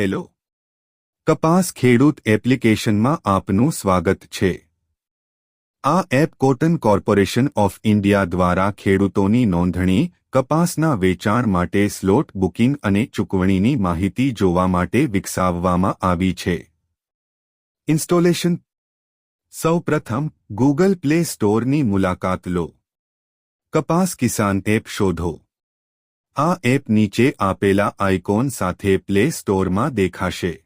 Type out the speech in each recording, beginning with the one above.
Hello. કપાસ ખેડૂત એપ્લિકેશનમાં આપનું સ્વાગત છે. આ app cotton corporation of India દ્વારા ખેડૂતોની નોંધણી, કપાસના વેચાણ માટે સ્લોટ બુકિંગ અને ચૂકવણીની માહિતી જોવા માટે વિકસાવવામાં આવી છે. ઇન્સ્ટોલેશન. સૌપ્રથમ ગૂગલ પ્લે સ્ટોરની મુલાકાત લો. કપાસ કિસાન એપ શોધો. આ એપ નીચે આપેલા આઇકોન સાથે પ્લે સ્ટોરમાં દેખાશે.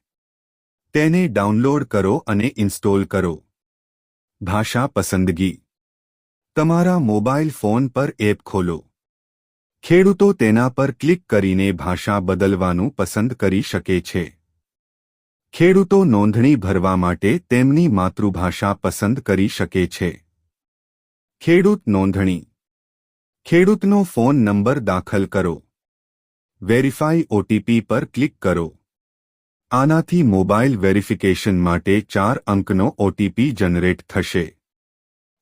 તેને ડાઉનલોડ કરો અને ઇન્સ્ટોલ કરો. ભાષા પસંદગી. તમારા મોબાઈલ ફોન પર એપ ખોલો. ખેડૂતો તેના પર ક્લિક કરીને ભાષા બદલવાનું પસંદ કરી શકે છે. ખેડૂતો નોંધણી ભરવા માટે તેમની માતૃભાષા પસંદ કરી શકે છે. ખેડૂત નોંધણી. ખેડૂતનો ફોન નંબર દાખલ કરો. વેરીફાઈ ઓટીપી પર ક્લિક કરો. આનાથી મોબાઈલ વેરિફિકેશન માટે ચાર અંકનો ઓટીપી જનરેટ થશે.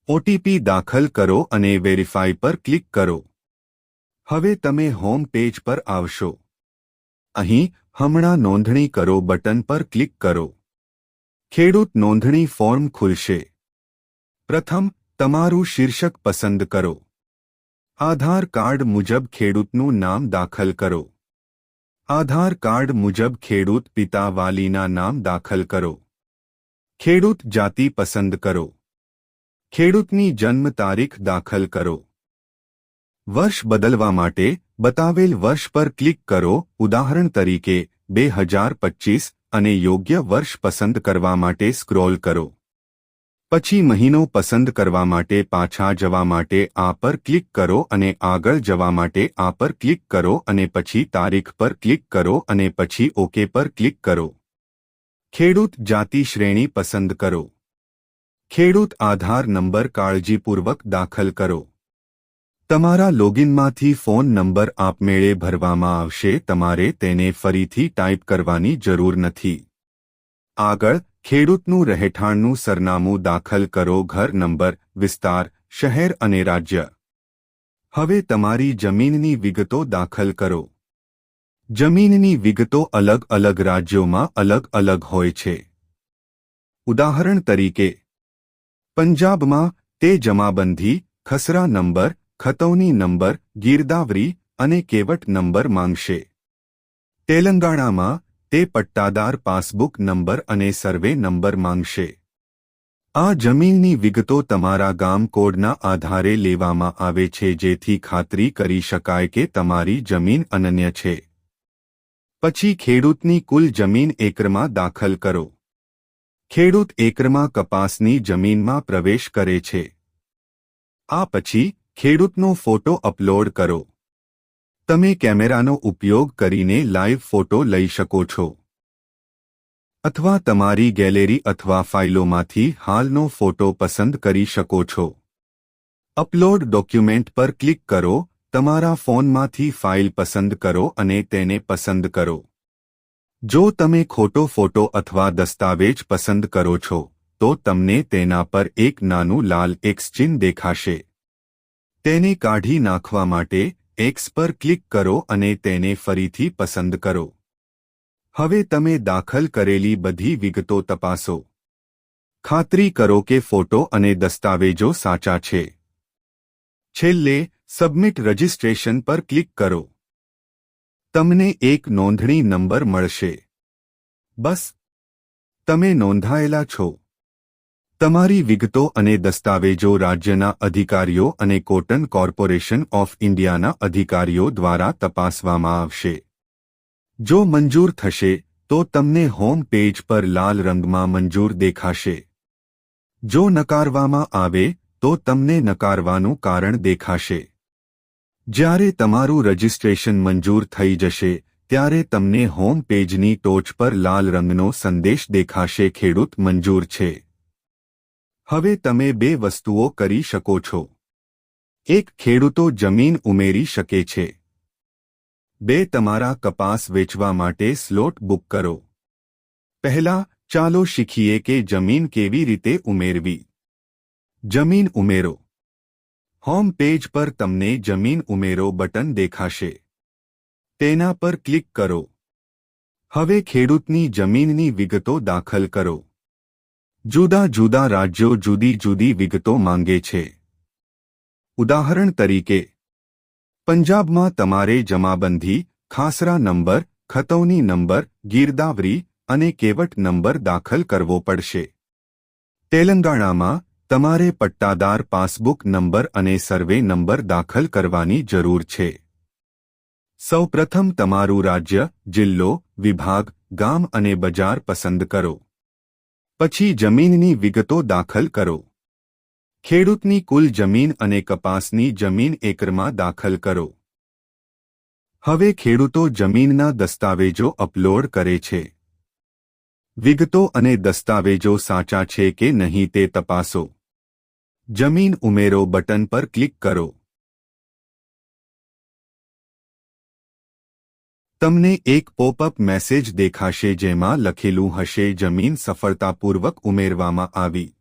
ઓટીપી દાખલ કરો અને વેરીફાઈ પર ક્લિક કરો. હવે તમે હોમ પેજ પર આવશો. અહીં હમણાં નોંધણી કરો બટન પર ક્લિક કરો. ખેડૂત નોંધણી ફોર્મ ખુલશે. પ્રથમ, તમારું શીર્ષક પસંદ કરો. આધાર કાર્ડ મુજબ ખેડૂતનું નામ દાખલ કરો. આધાર કાર્ડ મુજબ ખેડૂત પિતા વાલીના નામ દાખલ કરો. ખેડૂત જાતિ પસંદ કરો. ખેડૂતની જન્મ તારીખ દાખલ કરો. વર્ષ બદલવા માટે બતાવેલ વર્ષ પર ક્લિક કરો. ઉદાહરણ તરીકે, બે હજાર પચીસ અને યોગ્ય વર્ષ પસંદ કરવા માટે સ્ક્રોલ કરો. પછી મહિનો પસંદ કરવા માટે પાછા જવા માટે આ પર ક્લિક કરો અને આગળ જવા માટે આ પર ક્લિક કરો અને પછી તારીખ પર ક્લિક કરો અને પછી ઓકે પર ક્લિક કરો. ખેડૂત જાતિ શ્રેણી પસંદ કરો. ખેડૂત આધાર નંબર કાળજીપૂર્વક દાખલ કરો. તમારા લોગિનમાંથી ફોન નંબર આપમેળે ભરવામાં આવશે, તમારે તેને ફરીથી ટાઈપ કરવાની જરૂર નથી. આગળ ખેડૂતનું રહેઠાણનું સરનામું દાખલ કરો ઘર નંબર, વિસ્તાર, શહેર અને રાજ્ય. હવે તમારી જમીનની વિગતો દાખલ કરો. જમીનની વિગતો અલગ અલગ રાજ્યોમાં અલગ અલગ હોય છે. ઉદાહરણ તરીકે, પંજાબમાં તે જમાબંધી ખસરા નંબર, ખતૌની નંબર, ગીરદાવરી અને કેવટ નંબર માંગશે. તેલંગાણામાં તે પટ્ટાદાર પાસબુક નંબર અને સર્વે નંબર માંગશે. આ જમીનની વિગતો તમારા ગામ કોડના આધારે લેવામાં આવે છે, જેથી ખાતરી કરી શકાય કે તમારી જમીન અનન્ય છે. પછી ખેડૂતની કુલ જમીન એકરમાં દાખલ કરો. ખેડૂત એકરમાં કપાસની જમીનમાં પ્રવેશ કરે છે. આ પછી ખેડૂતનો ફોટો અપલોડ કરો. તમે કેમેરાનો ઉપયોગ કરીને લાઈવ ફોટો લઈ શકો છો. અથવા તમારી ગેલેરી અથવા ફાઇલોમાંથી હાલનો ફોટો પસંદ કરી શકો છો. અપલોડ ડોક્યુમેન્ટ પર ક્લિક કરો, તમારા ફોનમાંથી ફાઇલ પસંદ કરો અને તેને પસંદ કરો. જો તમે ખોટો ફોટો અથવા દસ્તાવેજ પસંદ કરો છો, તો તમને તેના પર એક નાનું લાલ એક્સચિન દેખાશે. તેને કાઢી નાખવા માટે એક્સ પર ક્લિક કરો અને તેને ફરીથી પસંદ કરો. હવે તમે દાખલ કરેલી બધી વિગતો તપાસો. ખાતરી કરો કે ફોટો અને દસ્તાવેજો સાચા છે. છેલ્લે, સબમિટ રજિસ્ટ્રેશન પર ક્લિક કરો. તમને એક નોંધણી નંબર મળશે. બસ. તમે નોંધાયેલા છો. તમારી વિગતો અને દસ્તાવેજો રાજ્યના અધિકારીઓ અને કોટન કોર્પોરેશન ઓફ ઇન્ડિયાના અધિકારીઓ દ્વારા તપાસવામાં આવશે. જો મંજૂર થશે, તો તમને હોમ પેજ પર લાલ રંગમાં મંજૂર દેખાશે. જો નકારવામાં આવે, તો તમને નકારવાનું કારણ દેખાશે. જ્યારે તમારું રજિસ્ટ્રેશન મંજૂર થઈ જશે, ત્યારે તમને હોમ પેજની ટોચ પર લાલ રંગનો સંદેશ દેખાશે. ખેડૂત મંજૂર છે. હવે તમે બે વસ્તુઓ કરી શકો છો. એક, ખેડૂતો જમીન ઉમેરી શકે છે. બે, તમારા કપાસ વેચવા માટે સ્લોટ બુક કરો. પહેલા, ચાલો શીખીએ કે જમીન કેવી રીતે ઉમેરવી. જમીન ઉમેરો. હોમ પેજ પર તમને જમીન ઉમેરો બટન દેખાશે. તેના પર ક્લિક કરો. હવે ખેડૂતની જમીનની વિગતો દાખલ કરો. જુદા જુદા રાજ્યો જુદી જુદી વિગતો માંગે છે. ઉદાહરણ તરીકે, પંજાબમાં તમારે જમાબંધી, ખાસરા નંબર, ખતૌની નંબર, ગીરદાવરી અને કેવટ નંબર દાખલ કરવો પડશે. તેલંગાણામાં તમારે પટ્ટાદાર પાસબુક નંબર અને સર્વે નંબર દાખલ કરવાની જરૂર છે. સૌપ્રથમ તમારું રાજ્ય, જિલ્લો, વિભાગ, ગામ અને બજાર પસંદ કરો. પછી જમીનની વિગતો દાખલ કરો. ખેડૂતની કુલ જમીન અને કપાસની જમીન એકરમાં દાખલ કરો. હવે ખેડૂતો જમીનના દસ્તાવેજો અપલોડ કરે છે. વિગતો અને દસ્તાવેજો સાચા છે કે નહીં તે તપાસો. જમીન ઉમેરો બટન પર ક્લિક કરો. તમને એક પોપઅપ મેસેજ દેખાશે જેમાં લખેલું હશે, જમીન સફળતાપૂર્વક ઉમેરવામાં આવી.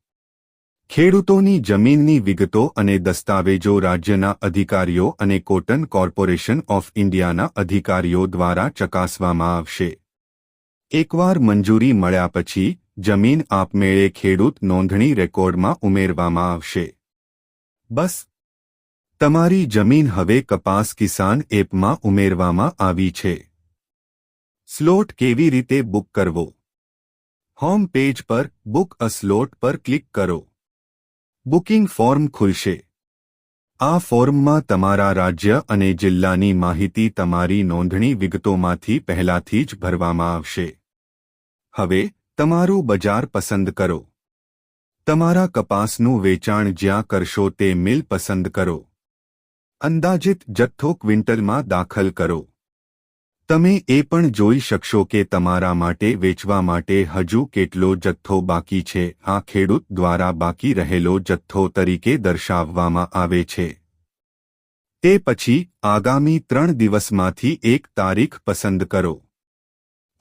ખેડૂતોની જમીનની વિગતો અને દસ્તાવેજો રાજ્યના અધિકારીઓ અને કોટન કોર્પોરેશન ઓફ ઇન્ડિયાના અધિકારીઓ દ્વારા ચકાસવામાં આવશે. એકવાર મંજૂરી મળ્યા પછી, જમીન આપમેળે ખેડૂત નોંધણી રેકોર્ડમાં ઉમેરવામાં આવશે. બસ. તમારી જમીન હવે કપાસ કિસાન એપમાં ઉમેરવામાં આવી છે. સ્લોટ કેવી રીતે બુક કરવો? હોમ પેજ પર બુક અ સ્લોટ પર ક્લિક કરો. બુકિંગ ફોર્મ ખુલશે. આ ફોર્મમાં તમારા રાજ્ય અને જિલ્લાની માહિતી તમારી નોંધણી વિગતોમાંથી પહેલાથી જ ભરવામાં આવશે. હવે, તમારું બજાર પસંદ કરો. તમારા કપાસનું વેચાણ જ્યાં કરશો તે મિલ પસંદ કરો. અંદાજિત જથ્થો ક્વિન્ટલમાં દાખલ કરો. તમે એ પણ જોઈ શકશો કે તમારા માટે વેચવા માટે હજુ કેટલો જથ્થો બાકી છે. આ ખેડૂત દ્વારા બાકી રહેલો જથ્થો તરીકે દર્શાવવામાં આવે છે. તે પછી આગામી ત્રણ દિવસમાંથી એક તારીખ પસંદ કરો.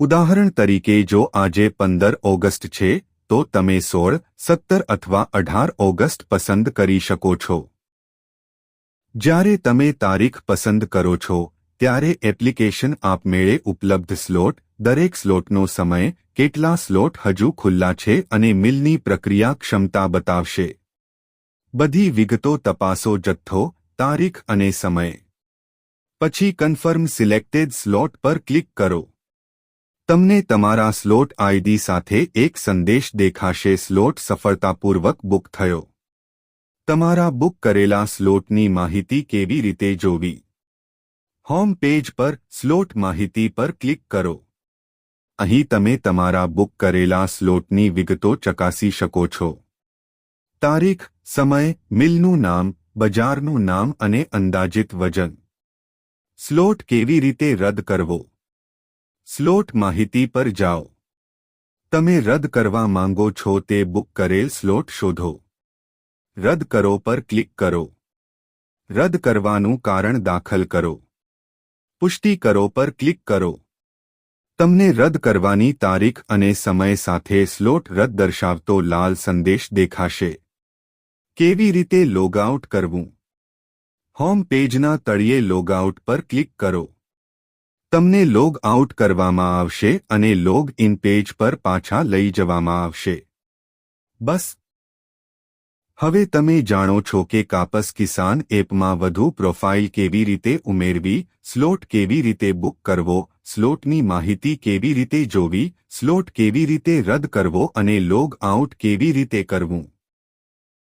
ઉદાહરણ તરીકે જો આજે પંદર ઓગસ્ટ છે, તો તમે સોળ, સત્તર અથવા અઢાર ઓગસ્ટ પસંદ કરી શકો છો. જ્યારે તમે તારીખ પસંદ કરો છો ત્યારે એપ્લિકેશન આપમેળે ઉપલબ્ધ સ્લોટ, દરેક સ્લોટનો સમય, કેટલા સ્લોટ હજુ ખુલ્લા છે અને મિલની પ્રક્રિયા ક્ષમતા બતાવશે. બધી વિગતો તપાસો જથ્થો, તારીખ અને સમય. પછી કન્ફર્મ સિલેક્ટેડ સ્લોટ પર ક્લિક કરો. તમને તમારા સ્લોટ આઈડી સાથે એક સંદેશ દેખાશે સ્લોટ સફળતાપૂર્વક બુક થયો. તમારા બુક કરેલા સ્લોટની માહિતી કેવી રીતે જોવી? હોમ પેજ પર સ્લોટ માહિતી પર ક્લિક કરો. અહીં તમે તમારા બુક કરેલા સ્લોટની વિગતો ચકાસી શકો છો. તારીખ, સમય, મિલનું નામ, બજારનું નામ અને અંદાજિત વજન. સ્લોટ કેવી રીતે રદ કરવો? સ્લોટ માહિતી પર જાઓ. તમે રદ કરવા માંગો છો તે બુક કરેલ સ્લોટ શોધો. રદ કરો પર ક્લિક કરો. રદ કરવાનું કારણ દાખલ કરો. પુષ્ટિ કરો પર ક્લિક કરો. તમને રદ કરવાની તારીખ અને સમય સાથે સ્લોટ રદ દર્શાવતો લાલ સંદેશ દેખાશે. કેવી રીતે લોગઆઉટ કરવું? હોમ પેજના તળિયે લોગઆઉટ પર ક્લિક કરો. તમને લોગ આઉટ કરવામાં આવશે અને લોગ ઇન પેજ પર પાછા લઈ જવામાં આવશે. બસ હવે તમે જાણો છો કે કાપસ કિસાન એપમાં વધુ પ્રોફાઇલ કેવી રીતે ઉમેરવી, સ્લોટ કેવી રીતે બુક કરવો, સ્લોટની માહિતી કેવી રીતે જોવી, સ્લોટ કેવી રીતે રદ કરવો અને લોગ આઉટ કેવી રીતે કરવું.